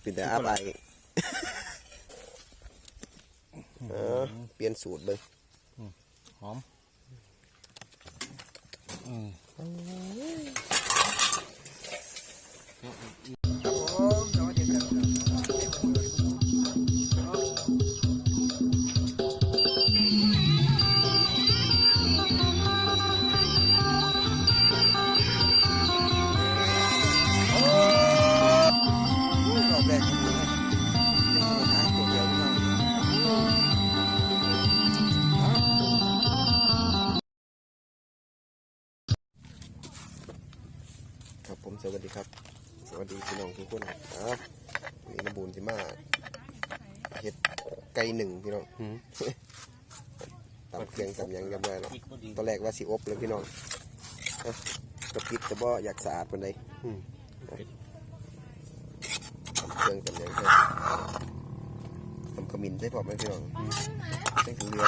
เป็นแต่อัพไอเออเปลี่ยนสูตรเบิ่งหอม อืม ครับ สวัสดีพี่น้องทุกคนอะมีน้ำบูนที่มาเห็ดไก่หนึ่งพี่น้องอืมตำเครื่องตำหยังกันได้แล้วอีกพอดีตอนแรกว่าสิอบเลยพี่น้องเอ้ากระปิดแต่บ่อยากสะอาดปานใดอืมตำเครื่องตำหยังให้ตำขมิ้นได้พอไหมพี่น้องใส่ถุงเหลือง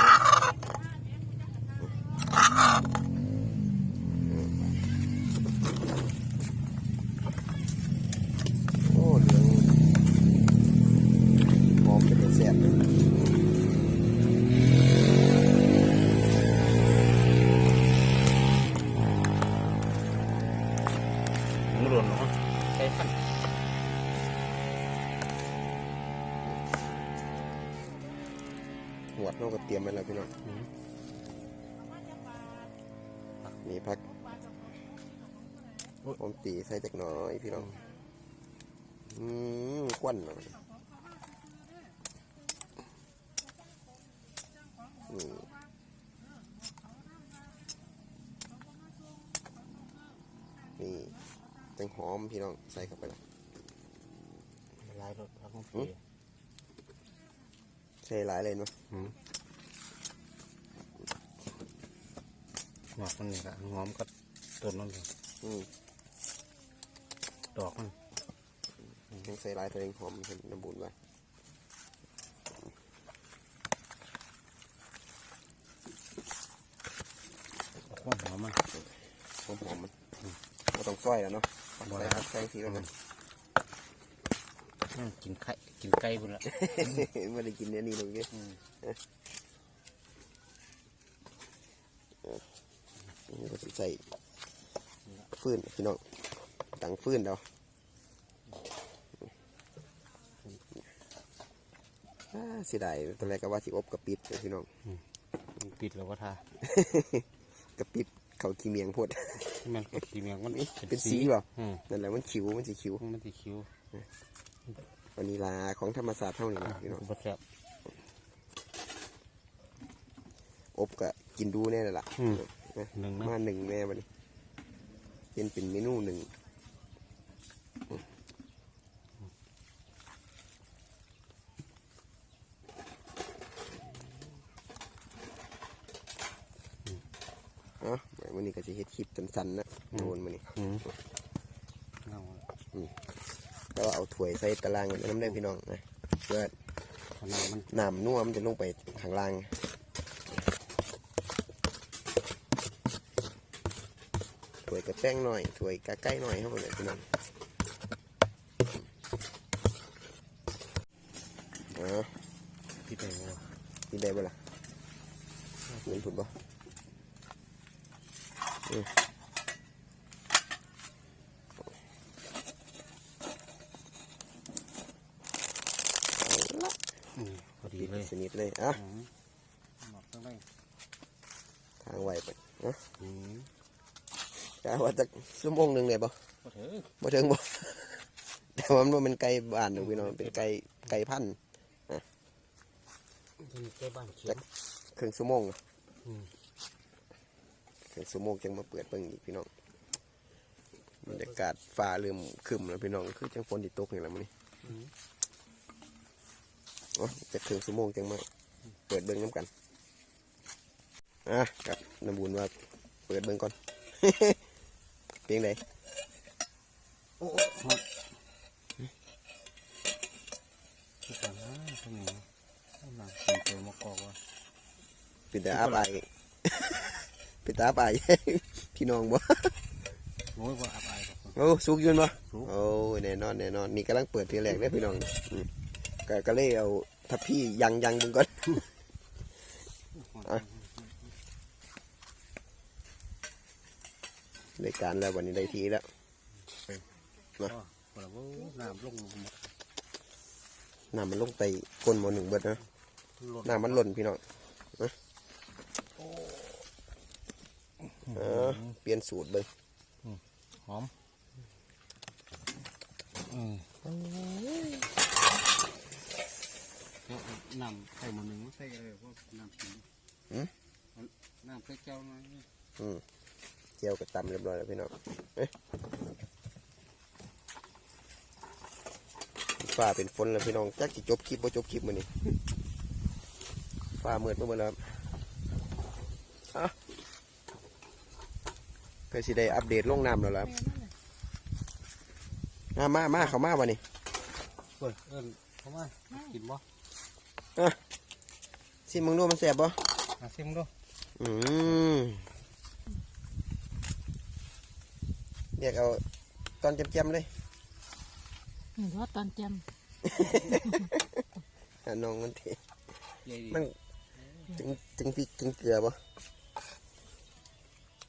หัวดเราก็เตรียมไว้แล้วพี่น้องอืมมีพักผมตีใส่จักหน่อยพี่น้อง อืมควันหน่อยนี่นี่จังหอมพี่น้องใส่เข้าไปแล้วละลายรสครับผมอื มใส่หลายเลยเนาะอืมหมอกมันนี่ก็หอมกับต้นนั่นเลยอืมดอกมันยังใส่หลายตัวเองหอมเป็นน้ำบุญไว้ความหอมมันหอมหอมๆมันก็ต้องซอยแล้วเนาะบ่ใส่ได้ครับใส่ทีแล้ว นะอืมกินไข่กินไก่พุ่นละไม่ได้กินเนื้อนี่เลยเนี่ยอืมนี่ก็สิใส่ฟืนพี่น้องตังฟืนเดาอ่าเสียดายตอนแรกก็ว่าสิอบกระปิดเลยพี่น้องมันปิดแล้วก็ทากระปิดเขาขี้เมียงโพดมันก็สีเมียงมันเป็นสีเปล่าอืมนั่นแหละมันขิวมันสีขิวมันสีคิ้ว วันนี้ลาของธรรมศาสตร์เท่านี้นะพี่น้องบดแซ่บอบก็กินดูแน่เลยล่ะอืม นะหนึ่งมานะหนึ่งแน่วันนี้เป็นเป็นเมนูหนึ่งเอะวันนี้ก็จะเฮ็ดคลิปสั้นๆนะโดนมานี่ อืมเอา แต่ว่าเอาถ้วยใส่ตารางไว้น้ำได้พี่น้องนะเพื่อนาดมันน้ำนัวมันจะลงไปข้างล่างถ้วยกระแป้งหน่อยถ้วยกะไก่หน่อยเข้าไปเลยพี่น้องอ๋อปิดเลยว่านี่ได้บ่ล่ะเงินผุดบ่อืมเอาละ อืมพอดี ปิด เลยสนิทเลยอะอืมหมอกตั้งได้ทางไวไปเนาะอืมกะว่าจะชั่วโมงหนึ่งเลยบ่ก็เถอะบ่ถึงบ่แต่ว่ามันเป็นไก่บ้านหนึ่งพี่น้องเป็นไก่ไก่พันธุ์ที่นี่ใกล้บ้านเขียจัวกครึ่งชั่วโมงเนาะอืมครึ่งชั่วโมงจังมาเปิดเบิ่งอีกพี่น้องบรรยากาศฟ้าเริ่มครึมแล้วพี่น้องคือจังฝนที่ตกนี่แหละมื้อนี้อืมอ๋อ จะครึ่งชั่วโมงจังมาเปิดเบิ่งน้ำกันอะกับน้ำบุญว่าเปิดเบิ่งก่อนเพียงใดโอ้ฮอดที่กันนะตรงนี้เอาหนังกินเจอมะกอกว่ะเป็นแต่อาบายเป็นตาอาบายพี่น้องบ่โอ้ยว่าอับอายกับคนโอ้สุกอยืนปะสุกโอ้ยแน่นอนแน่นอนนี่กำลังเปิดทีแรกได้อพี่น้องอืม ก็ก็เลยเอาถ้าพี่ยังยังมึงก่อนอะในการแล้ววันนี้ได้ทีแล้วก็แบบว่าน้ำลงน้ำมันลงไปก้นหมอหนึ่งเบิดนะลดน้ำมันหล่นพี่น้องนะเออเปลี่ยนสูตรเลยหอมอืม ก็น้ำใส่หมันหนึ่งใส่อะไรพวกน้ำกินน้ำใส่เจ้าหน่อยอืมเจียวกับตำเรียบร้อยแล้วพี่น้องเอ๊ะฟ้าเป็นฝนแล้วพี่น้องจักจะจบคลิปบ่จบคลิปมื้อนี้ฟ้ามืดมาหมดแล้วครับอะเพื่อสิได้อัปเดตลงน้ำแล้วล่ะครับมามามาเข้ามาวันนี้ เปิดเอินเข้ามากินบ่ ชิมมึงดูมันแสบบ่มาซิมดูอืมเรียกเอาตอนเจ็มๆเลยเห็นว่าตอนเต็มอะน้องมันทีใหญ่ดีมันจึงจึงพริกจึงเกลือบ่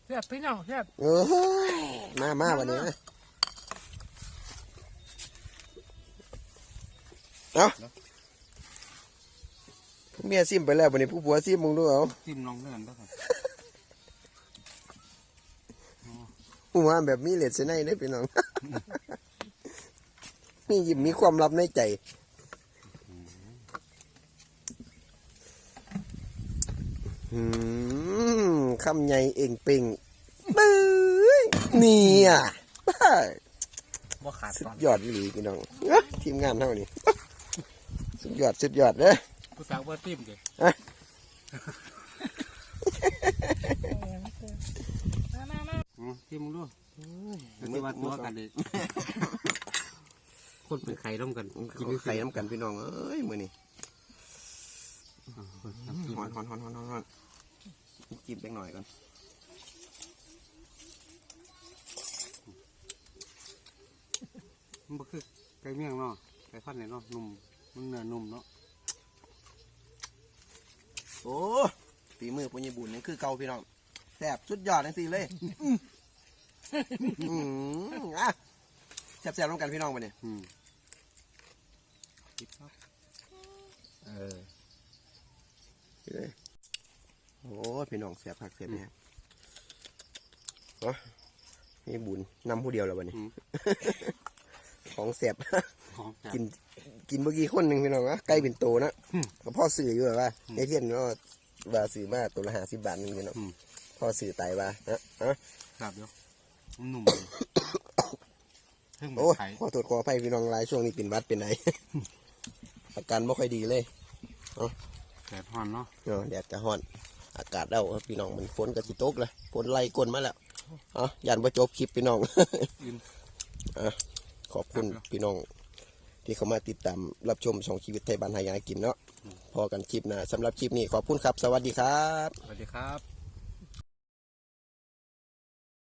เสียบพี่น้องเสียบโอ้ยมามาวันนี้นะเอาผู้ เมียซิมไปแล้ววันนี้ผู้ผัวซิมมึงดูเอาจิ้มลองเลื่อนด้วยครับผู้ว่าแบบมีเลดเสนได้พี่น้องมียิ้มมีความลับในใจ อืมคำใหญ่เองเป่งปื้ยเนี่ยบ้าบ่ขาดสุตอดนยอดอีหลีพี่น้องเอ้อทีมงานเท่านี้ สุดยอด สุดยอดเด้อ ผู้สาวว่าจิ้มดิมามามาจิ้มดูไม่ว่าตัวกันดิคนเป็นไข่ร่วมกันกินไข่น้ำกันพี่น้องเอ้ยมือนี่น้ำจิ้มฮอนฮอนฮอนฮอนฮอนฮอนจิ้มเล็กหน่อยก่อนมันบ่คือไก่เมี่ยงเนาะไก่พันธุ์เนี่ยเนาะนุ่มมันเนื้อนุ่มเนาะ โอ้ ฝีมือปุญญบุญนี่คือเก่าพี่น้องแซ่บสุดยอดทั้งสี่เลยอืมอะแซ่บแซ่บๆร่วมกันพี่น้องมาเนี่ยอืมคิดครับเออโอ้พี่น้องแซ่บผักแซ่บเนี่ยเนาะมีบุญนำผู้เดียวแล้ววันนี้อืมของแซ่บหอมจัดกินกินเมื่อกี้คนหนึ่งพี่น้องนะไก่เป็นโตนะอืมก็พ่อสื่ออยู่แบบว่าอืมในเทียนก็ ว่าสื่อมาตัวละห้าสิบบาทนึงพี่น้องอืมพ่อสื่อไตว่านะฮะครับเดี๋ยวมันนุ่มเลยเพิ่งเหมือโอ้นยไข่ขอโทษขออภัยพี่น้องหลายช่วงนี้เป็นหวัดเป็นไหนอาการไม่ค่อยดีเลยแต่พอนเนาะเนาะแดดกระห้อน อากาศเดาพี่น้องมันฝนกระสิตกเลยฝนไล่กลนมาแล้วเอ๋อยันว่าจบคลิปพี่น้องอิ่มขอบคุณครับพี่น้อง ที่เขามาติดตามรับชมสองชีวิตไทยบ้านหายากินเนาะพอกันคลิปหนะสำหรับคลิปนี้ขอบคุณครับ สวัสดีครับ สวัสดีครับ